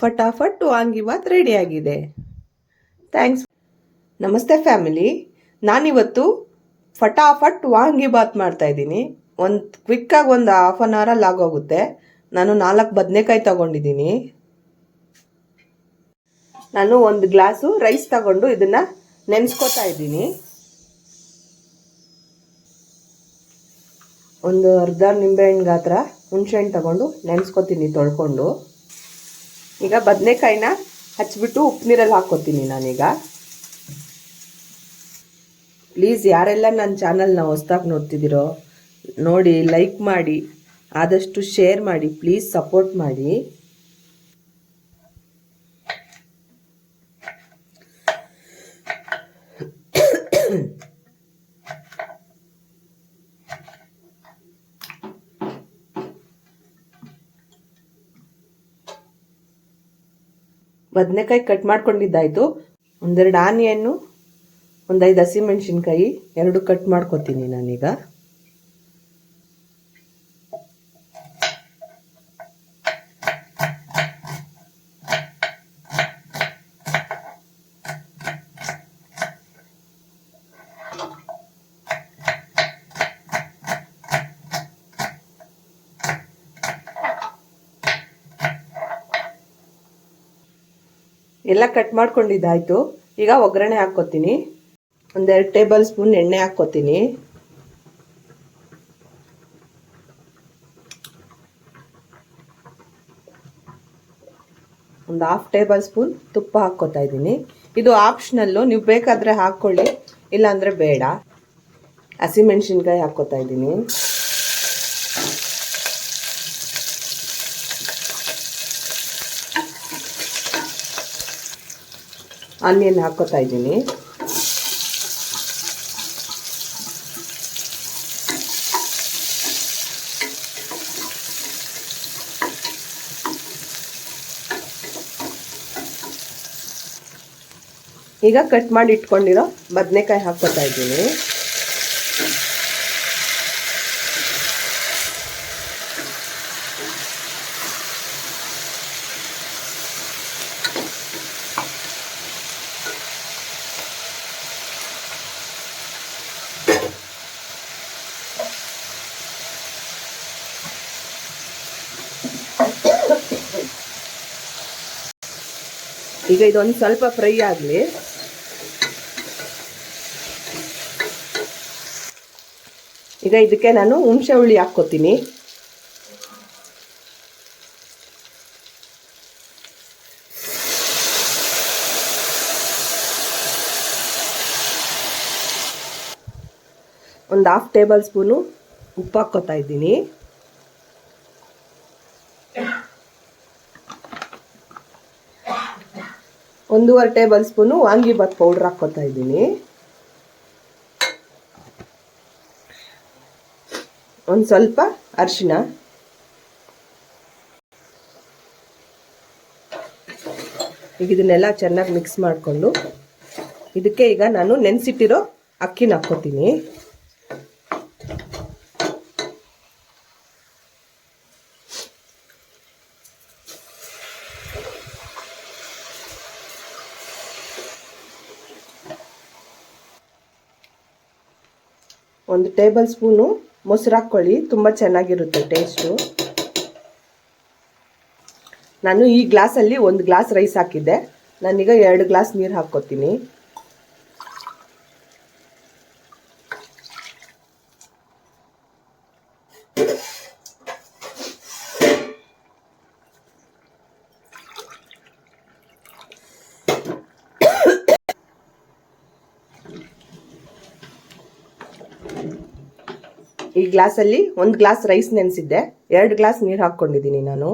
ಫಟಾಫಟ್ ವಾಂಗಿಬಾತ್ ರೆಡಿಯಾಗಿದೆ ಥ್ಯಾಂಕ್ಸ್ ನಮಸ್ತೆ ಫ್ಯಾಮಿಲಿ ನಾನಿವತ್ತು ಫಟಾಫಟ್ ವಾಂಗಿಬಾತ್ ಮಾಡ್ತಾ ಇದ್ದೀನಿ. ಒಂದು ಕ್ವಿಕ್ಕಾಗಿ ಒಂದು ಹಾಫ್ ಆನ್ ಅವರಲ್ಲಿ ಆಗೋಗುತ್ತೆ. ನಾನು ನಾಲ್ಕು ಬದನೆಕಾಯಿ ತಗೊಂಡಿದ್ದೀನಿ. ನಾನು ಒಂದು ಗ್ಲಾಸು ರೈಸ್ ತಗೊಂಡು ಇದನ್ನು ನೆನೆಸ್ಕೊತಾ ಇದ್ದೀನಿ. ಒಂದು ಅರ್ಧ ನಿಂಬೆಹಣ್ಣು ಗಾತ್ರ ಹುಣಸೆಹಣ್ಣು ತಗೊಂಡು ನೆನೆಸ್ಕೊತೀನಿ ತೊಳ್ಕೊಂಡು. ಈಗ ಬದನೆಕಾಯಿನ ಹಚ್ಚಿಬಿಟ್ಟು ಉಪ್ಪು ನೀರಲ್ಲಿ ಹಾಕ್ಕೋತೀನಿ ನಾನೀಗ. ಪ್ಲೀಸ್ ಯಾರೆಲ್ಲ ನನ್ನ ಚಾನಲ್ನ ಹೊಸ್ದಾಗಿ ನೋಡ್ತಿದ್ದೀರೋ, ನೋಡಿ ಲೈಕ್ ಮಾಡಿ, ಆದಷ್ಟು ಶೇರ್ ಮಾಡಿ ಪ್ಲೀಸ್ ಸಪೋರ್ಟ್ ಮಾಡಿ. ಬದನೆಕಾಯಿ ಕಟ್ ಮಾಡ್ಕೊಂಡಿದ್ದಾಯಿತು. ಒಂದೆರಡು ಆನಿಯನ್ನು ಒಂದೈದು ಹಸಿಮೆಣ್ಸಿನ್ಕಾಯಿ ಎರಡು ಕಟ್ ಮಾಡ್ಕೊತೀನಿ ನಾನೀಗ. ಎಲ್ಲ ಕಟ್ ಮಾಡ್ಕೊಂಡಿದ್ದಾಯಿತು. ಈಗ ಒಗ್ಗರಣೆ ಹಾಕ್ಕೊತೀನಿ. ಒಂದೆರಡು ಟೇಬಲ್ ಸ್ಪೂನ್ ಎಣ್ಣೆ ಹಾಕ್ಕೊತೀನಿ. ಒಂದು ಹಾಫ್ ಟೇಬಲ್ ಸ್ಪೂನ್ ತುಪ್ಪ ಹಾಕ್ಕೊತಾ ಇದ್ದೀನಿ. ಇದು ಆಪ್ಷನಲ್ಲು ನೀವು ಬೇಕಾದರೆ ಹಾಕ್ಕೊಳ್ಳಿ, ಇಲ್ಲಾಂದರೆ ಬೇಡ. ಹಸಿಮೆಣ್ಸಿನ್ಕಾಯಿ ಹಾಕ್ಕೊತಾ ಇದ್ದೀನಿ. ಆನಿಯನ್ ಹಾಕೋತಾ ಇದ್ದೀನಿ. ಈಗ ಕಟ್ ಮಾಡಿ ಇಟ್ಕೊಂಡಿರೋ ಬದನೆಕಾಯಿ ಹಾಕೋತಾ ಇದ್ದೀನಿ. ಈಗ ಇದೊಂದು ಸ್ವಲ್ಪ ಫ್ರೈ ಆಗಲಿ. ಈಗ ಇದಕ್ಕೆ ನಾನು ಹುಣಸೆ ಹುಳಿ ಹಾಕ್ಕೋತೀನಿ. ಒಂದು ಹಾಫ್ ಟೇಬಲ್ ಸ್ಪೂನು ಉಪ್ಪು ಹಾಕ್ಕೋತಾ ಇದ್ದೀನಿ. ಒಂದೂವರೆ ಟೇಬಲ್ ಸ್ಪೂನು ವಾಂಗಿಬಾತ್ ಪೌಡ್ರ್ ಹಾಕ್ಕೋತಾ ಇದ್ದೀನಿ. ಒಂದು ಸ್ವಲ್ಪ ಅರಿಶಿನ ಈಗ ಇದನ್ನೆಲ್ಲ ಚೆನ್ನಾಗಿ ಮಿಕ್ಸ್ ಮಾಡಿಕೊಂಡು ಇದಕ್ಕೆ ಈಗ ನಾನು ನೆನೆಸಿಟ್ಟಿರೋ ಅಕ್ಕಿನ ಹಾಕ್ಕೋತೀನಿ. ಒಂದು ಟೇಬಲ್ ಸ್ಪೂನು ಮೊಸರು ಹಾಕ್ಕೊಳ್ಳಿ ತುಂಬ ಚೆನ್ನಾಗಿರುತ್ತೆ ಟೇಸ್ಟು. ನಾನು ಈ ಗ್ಲಾಸಲ್ಲಿ ಒಂದು ಗ್ಲಾಸ್ ರೈಸ್ ಹಾಕಿದ್ದೆ. ನಾನೀಗ ಎರಡು ಗ್ಲಾಸ್ ನೀರು ಹಾಕ್ಕೋತೀನಿ. ಈ ಗ್ಲಾಸಲ್ಲಿ ಒಂದು ಗ್ಲಾಸ್ ರೈಸ್ ನೆನೆಸಿದ್ದೆ. ಎರಡು ಗ್ಲಾಸ್ ನೀರು ಹಾಕ್ಕೊಂಡಿದ್ದೀನಿ ನಾನು.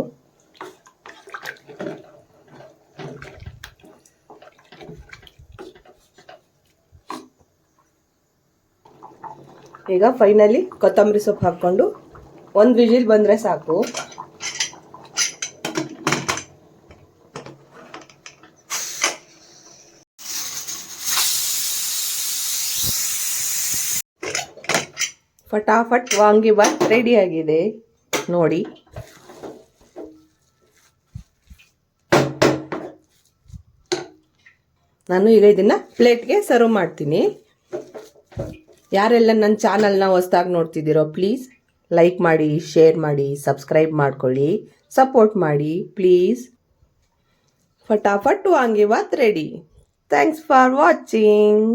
ಈಗ ಫೈನಲಿ ಕೊತ್ತಂಬರಿ ಸೊಪ್ಪು ಹಾಕ್ಕೊಂಡು ಒಂದು ವಿಜಿಲ್ ಬಂದರೆ ಸಾಕು. ಫಟಾಫಟ್ ವಾಂಗಿಬಾತ್ ರೆಡಿಯಾಗಿದೆ ನೋಡಿ. ನಾನು ಈಗ ಇದನ್ನು ಪ್ಲೇಟ್ಗೆ ಸರ್ವ್ ಮಾಡ್ತೀನಿ. ಯಾರೆಲ್ಲ ನನ್ನ ಚಾನಲ್ನ ಹೊಸ್ದಾಗಿ ನೋಡ್ತಿದ್ದೀರೋ ಪ್ಲೀಸ್ ಲೈಕ್ ಮಾಡಿ ಶೇರ್ ಮಾಡಿ ಸಬ್ಸ್ಕ್ರೈಬ್ ಮಾಡ್ಕೊಳ್ಳಿ ಸಪೋರ್ಟ್ ಮಾಡಿ please ಫಟಾಫಟ್ vangibath ready thanks for watching